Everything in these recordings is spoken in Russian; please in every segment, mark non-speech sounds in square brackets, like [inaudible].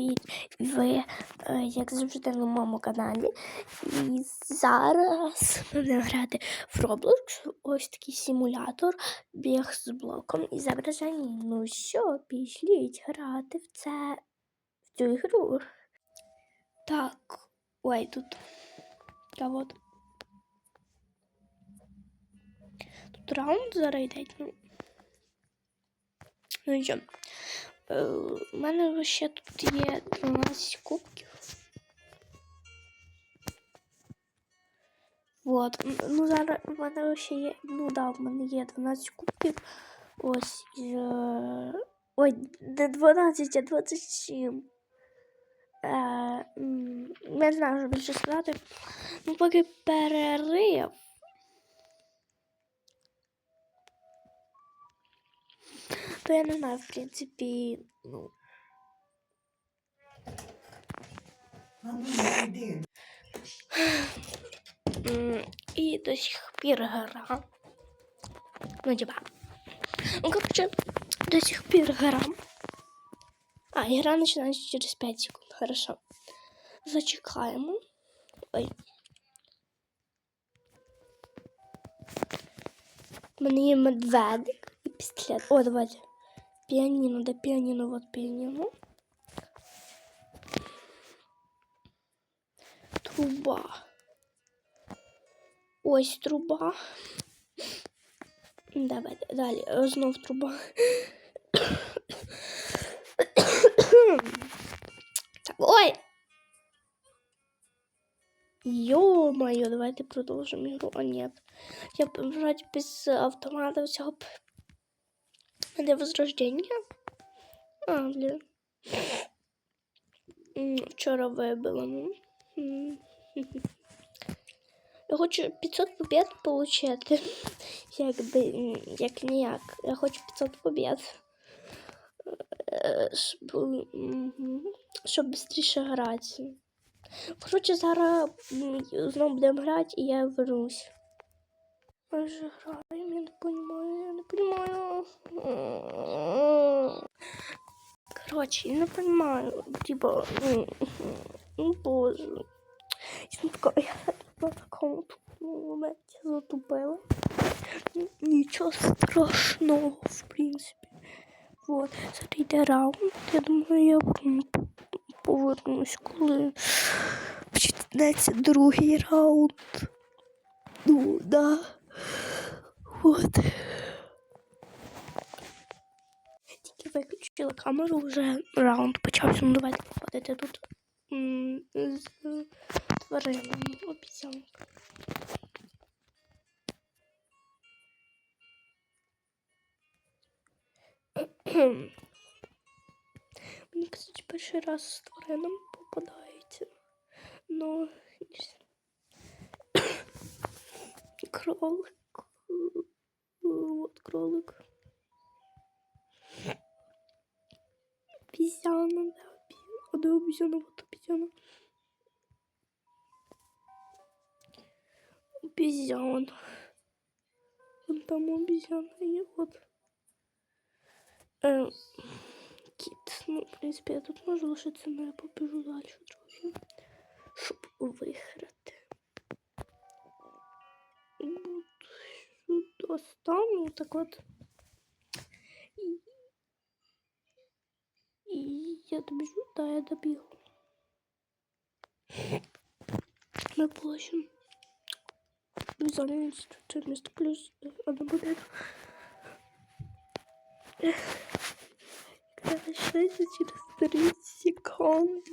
привіт! Ви, е, як завжди, на моєму каналі. І зараз будемо грати в Roblox. Ось такий симулятор, біг з блоком і зображення. Ну що, пішліть грати в це в цю ігру. Так, ой, тут. Та от. Тут раунд зараз йде. Ну, ну. Е, У мене ще тут є 12 кубків. Вот. Ну, зараз у мене ще є. Ну да, в мене є 12 кубків. Ось. Е... Ой, не 12, а 27. Е, не знаю, що більше сказати. Ну, поки перерив. То я не знаю, в принципі, ну. І до сих пір гра. Ну, типа. Ну, короче, до сих пір гра. А, игра начинается через 5 секунд. Хорошо. Зачекаємо. Ой. У мене є медведик і пістолет. О, давайте. Піаніно, де піаніно, вот піаніно. Труба. Ось труба. Давайте далі. Е, Знов труба. Так, ой! Ё-моё, давайте продолжим игру. А нет. Я б вроде без автомата всього б для возрождения. А. М, Вчора вибило, ну. Я хочу 500 побед получити. Якби, як ніяк. Я хочу 500 побед. Е, Щоб, щоб швидше грати. Коротше, зараз знову будемо грати і я вернусь. Ми я не розумію, я не розумію. Коротше, я не розумію. Типа, ну, боже. Я така, я на такому моменті затупила. Нічого страшного, в принципі. Вот, зараз раунд. Я думаю, я повернусь, коли почнеться другий раунд. Ну, да. Вот. Тільки виключила камеру, вже раунд почався. Ну, давайте походити тут м, з тваринами обіцянка. Мені, кстати, перший раз з тваринами попадається. Ну, кролик. Вот кролик. Обезьяна, да. обе- А да, обезьяна, вот обезьяна. Обезьяна. Вон там обезьяна и вот. Э, кіт. Ну, в принципі, я тут можу лишитися, але я побіжу далі стану, так от. І, і я добіжу, да, я добігу. Ми площем. Візуальний інститут місто плюс одна буде. Когда начинается через 30 секунд.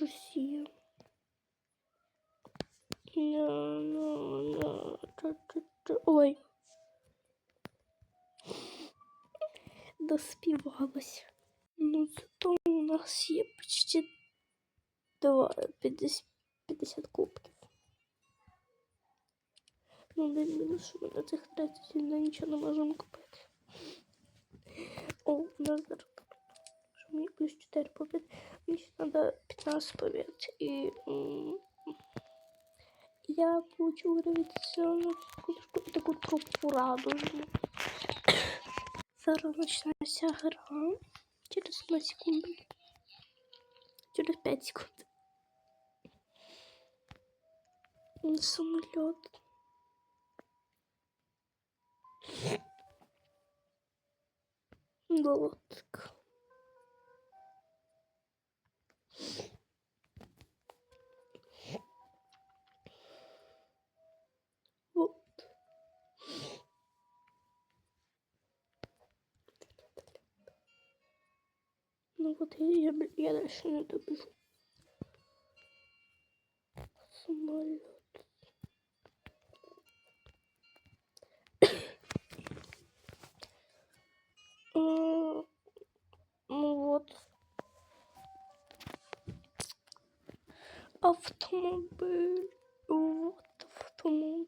Россия. Ой. Доспівалась. Ну, зато у нас є почти два, 50, 50 кубків. Ну, один мінус, що ми на цих 30 сильно нічого не можемо купити. О, у нас зараз що мені плюс 4 побед. Мені ще треба 15 побед. І м, я получу гравітаційну книжку і таку трупу радужну. Зараз почнеться гра. Через одну секунду. Через 5 секунд. М, Самолет. Лодка. Вот. Вот я, я, дальше не добежу. Самолет. [coughs] Ну вот. Автомобиль. Вот автомобиль.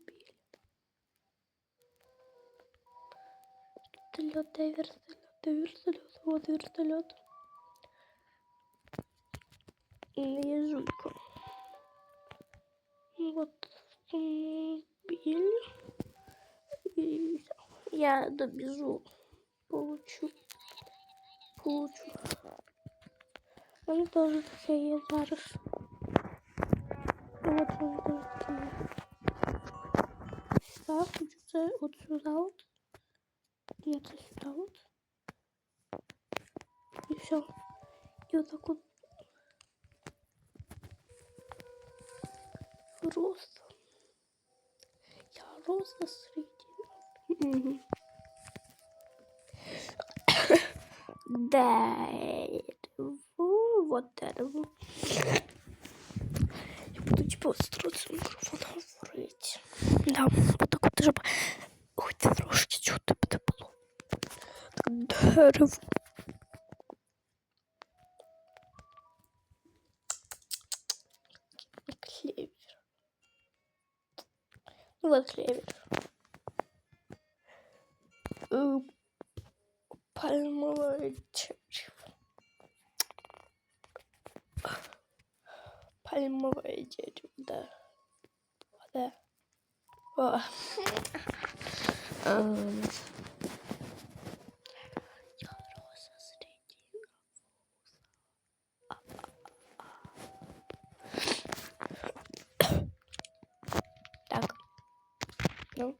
Вертолет, дай вертолет, вертолет, вот вертолет Не жуйка. Вот автомобиль. И я добежу. Получу. Получу. У мене теж таке є зараз. От воно теж таке є. Так, хочу це от сюди от. Ні, це сюди от. І все. І Просто. Я роза среди. Дерево, вот дерево. Я буду типа старатися мікрофон говорити. Да, отак от щоб хоч трошки чути буде було. Так, дерево. Клевер. Пальмовое дерево. Пальмовое дерево, да. Да. О. Эм. Я роза среди Так. Ну,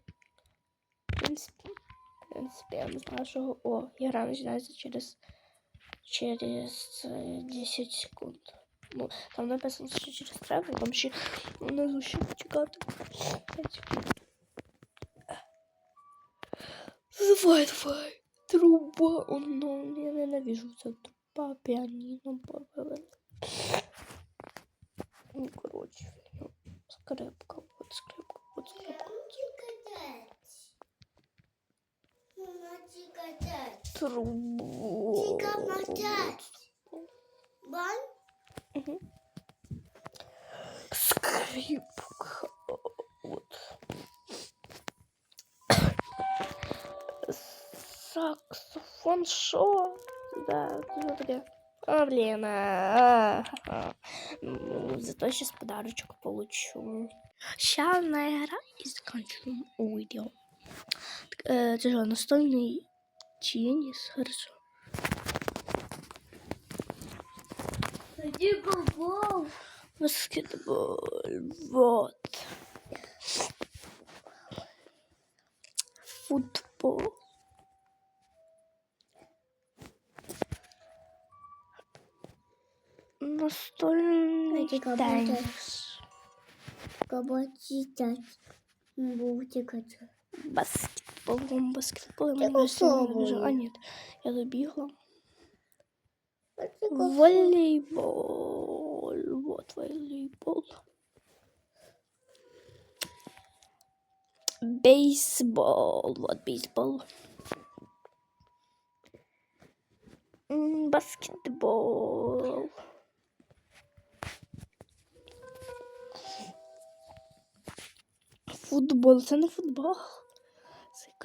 в принципе, не знаю, что... О, игра начинается через... Через э, 10 секунд. Ну, там написано, що через тревел, там ще внизу ще чекати. 5 секунд. Давай, давай. Труба. О, ну, я ненавижу цю труба, піаніно, бабеле. Ну, от скрипка, от скрипка. Трубу. Мгм. Скрипка. Вот. Саксофон шо? Да, что таке? А, блин. а, а. Ну, зато сейчас подарочек получу. Сейчас наиграю и заканчиваем видео. Так, э, Це що, настольний теніс? Хорошо. Попал? Баскетбол. Вот. Футбол. Настольный Эти кабаты. теннис. Кабачитать. Бутикать. Баскетбол. Баскетбол. Я добежала. А, нет. Я добегла. Волейбол. Вот волейбол. Бейсбол. Вот бейсбол. Баскетбол. Футбол. Це не футбол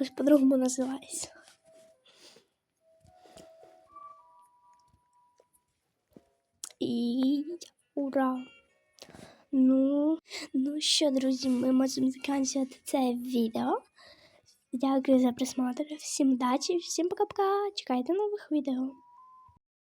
Це якось по-другому називається. І ура! Ну, ну що, друзі, ми можемо закінчувати це відео. Дякую за просмотр. Всім удачі, всім пока-пока. Чекайте нових відео.